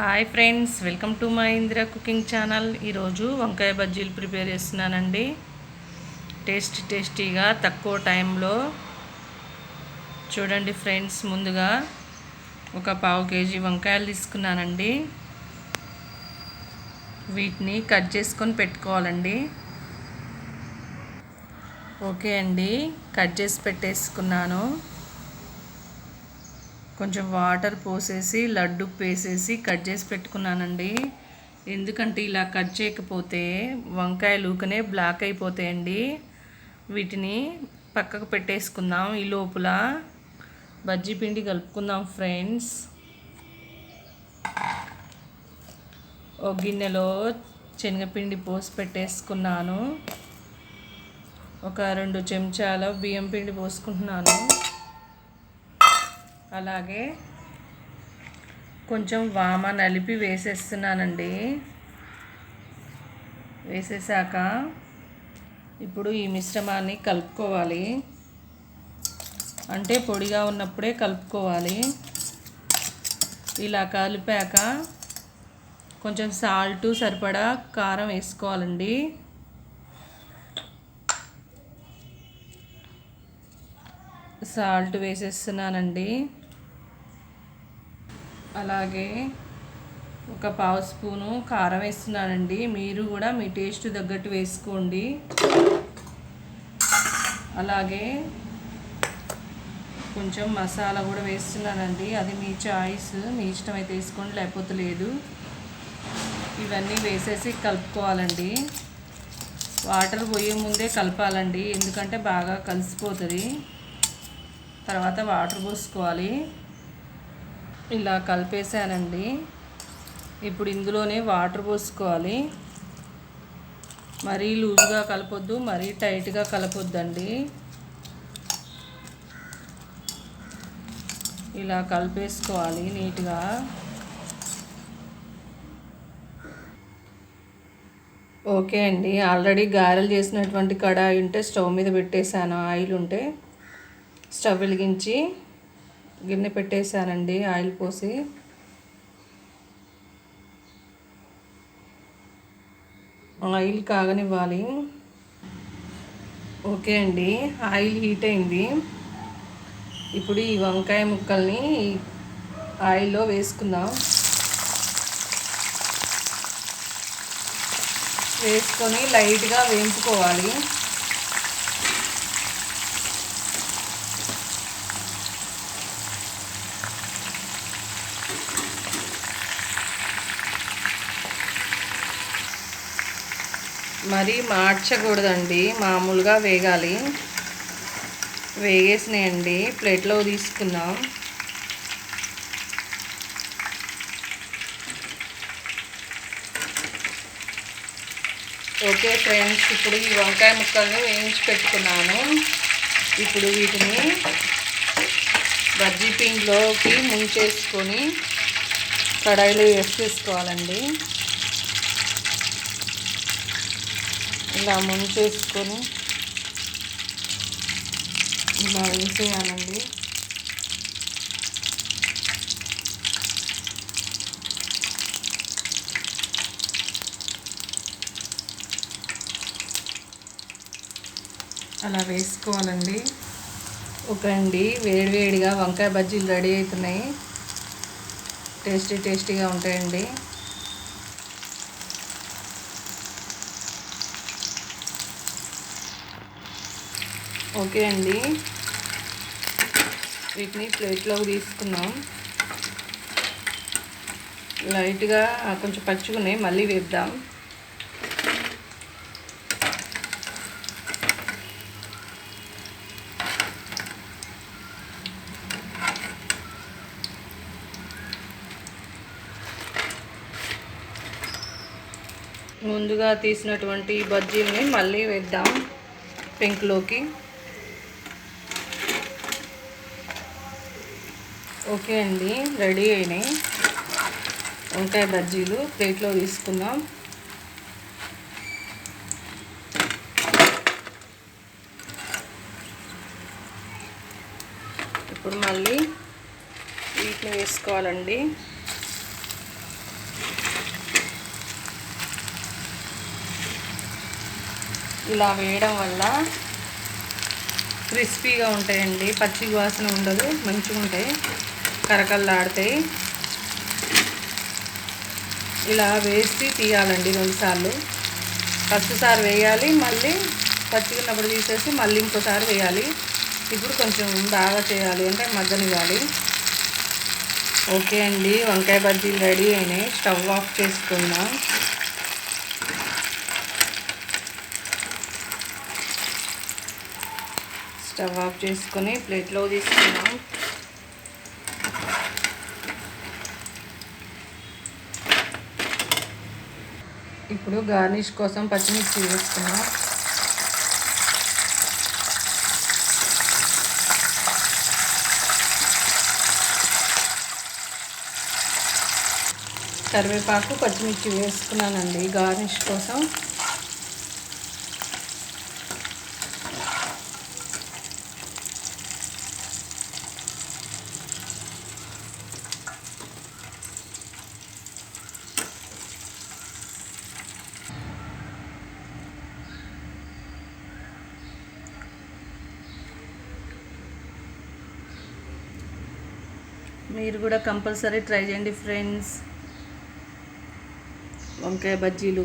Hi friends welcome to my Indira cooking channel ఈరోజు వంకాయ బజ్జీలు ప్రిపేర్ చేస్తున్నానండి. టేస్టీ టేస్టీగా తక్కువ టైంలో. చూడండి ఫ్రెండ్స్ ముందుగా ఒక పావు కేజీ వంకాయలు తీసుకున్నానండి. వీటిని కట్ చేసుకొని పెట్టుకోవాలండి. ఓకే అండి కట్ చేసి పెట్టేసుకున్నాను. కొంచెం వాటర్ పోసేసి లడ్డు వేసేసి కట్ చేసి పెట్టుకున్నానండి. ఎందుకంటే ఇలా కట్ చేయకపోతే వంకాయలు ఊకనే బ్లాక్ అయిపోతాయండి. వీటిని పక్కకు పెట్టేసుకుందాం ఈ లోపల. బజ్జీ పిండి కలుపుకుందాం ఫ్రెండ్స్. ఒక గిన్నెలో శనగపిండి పోసి పెట్టేసుకున్నాను. ఒక రెండు చెంచాల బియ్యం పిండి పోసుకుంటున్నాను. అలాగే కొంచెం వామ నలిపి వేసేస్తున్నానండి. వేసేసాక ఇప్పుడు ఈ మిశ్రమాన్ని కలుపుకోవాలి. అంటే పొడిగా ఉన్నప్పుడే కలుపుకోవాలి. ఇలా కలిపాక కొంచెం సాల్ట్ సరిపడా కారం వేసుకోవాలండి. సాల్ట్ వేసేస్తున్నానండి. అలాగే ఒక పావు స్పూను కారం వేస్తున్నానండి. మీరు కూడా మీ టేస్ట్ తగ్గట్టు వేసుకోండి. అలాగే కొంచెం మసాలా కూడా వేస్తున్నానండి. అది మీ చాయిస్. మీ ఇష్టం అయితే వేసుకోండి లేకపోతే లేదు. ఇవన్నీ వేసేసి కలుపుకోవాలండి. వాటర్ పోయే ముందే కలపాలండి. ఎందుకంటే బాగా కలిసిపోతుంది. తర్వాత వాటర్ పోసుకోవాలి. ఇలా కలిపేసానండి. ఇప్పుడు ఇందులోనే వాటర్ పోసుకోవాలి. మరీ లూజ్గా కలపొద్దు మరీ టైట్గా కలపొద్దండి. ఇలా కలిపేసుకోవాలి నీట్గా. ఓకే అండి. ఆల్రెడీ గారెలు చేసినటువంటి కడాయి ఉంటే స్టవ్ మీద పెట్టేశాను. ఆయిల్ ఉంటే స్టవ్ వెలిగించి గిన్నె పెట్టేశానండి ఆయిల్ పోసి. ఆయిల్ కాగనివ్వాలి. ఓకే అండి ఆయిల్ హీట్ అయింది. ఇప్పుడు ఈ వంకాయ ముక్కల్ని ఆయిల్లో వేసుకుందాం. వేసుకొని లైట్గా వేయించుకోవాలి. మరి మార్చకూడదండి. మామూలుగా వేగాలి. వేగేసినాయండి. ప్లేట్లో తీసుకుందాం ఓకే ఫ్రెండ్స్ ఇప్పుడు ఈ వంకాయ ముక్కల్ని వేయించి పెట్టుకున్నాను. ఇప్పుడు వీటిని బజ్జీ పిండిలోకి ముంచేసుకొని కడాయిలో వేసేసుకోవాలండి. ఇలా ముంచేసుకొని ఇలా వేసేయాలండి. అలా వేసుకోవాలండి. ఒక అండి వేడివేడిగా వంకాయ బజ్జీలు రెడీ అవుతున్నాయి. టేస్టీ టేస్టీగా ఉంటాయండి. ఓకే అండి. వీటిని ప్లేట్లోకి తీసుకున్నాం లైట్గా కొంచెం పచ్చుకున్నాయి మళ్ళీ వేద్దాం. ముందుగా తీసినటువంటి బజ్జీల్ని మళ్ళీ వేద్దాం పెంకులోకి. ఓకే అండి రెడీ అయినాయి. వంకాయ బజ్జీలు ప్లేట్లో తీసుకుందాం. ఇప్పుడు మళ్ళీ వీటిని వేసుకోవాలండి. ఇలా వేయడం వల్ల క్రిస్పీగా ఉంటాయండి. పచ్చి వాసన ఉండదు మంచిగా ఉంటాయి కరకల్లాడతాయి ఇలా వేసి తీయాలండి రెండుసార్లు. ఫస్ట్ సారి వేయాలి మళ్ళీ పచ్చిగా ఉన్నప్పుడు తీసేసి మళ్ళీ ఇంకోసారి వేయాలి. ఇప్పుడు కొంచెం బాగా చేయాలి అంటే మగ్గనివ్వాలి. ఓకే అండి వంకాయ బజ్జీలు రెడీ అయినాయి. స్టవ్ ఆఫ్ చేసుకుందాం. స్టవ్ ఆఫ్ చేసుకొని ప్లేట్లో తీసుకున్నాం ఇప్పుడు గార్నిష్ కోసం పచ్చిమిర్చి వేసుకున్నాం. కరివేపాకు పచ్చిమిర్చి వేసుకున్నానండి గార్నిష్ కోసం. మీరు కూడా కంపల్సరీ ట్రై చేయండి ఫ్రెండ్స్. వంకాయ బజ్జీలు.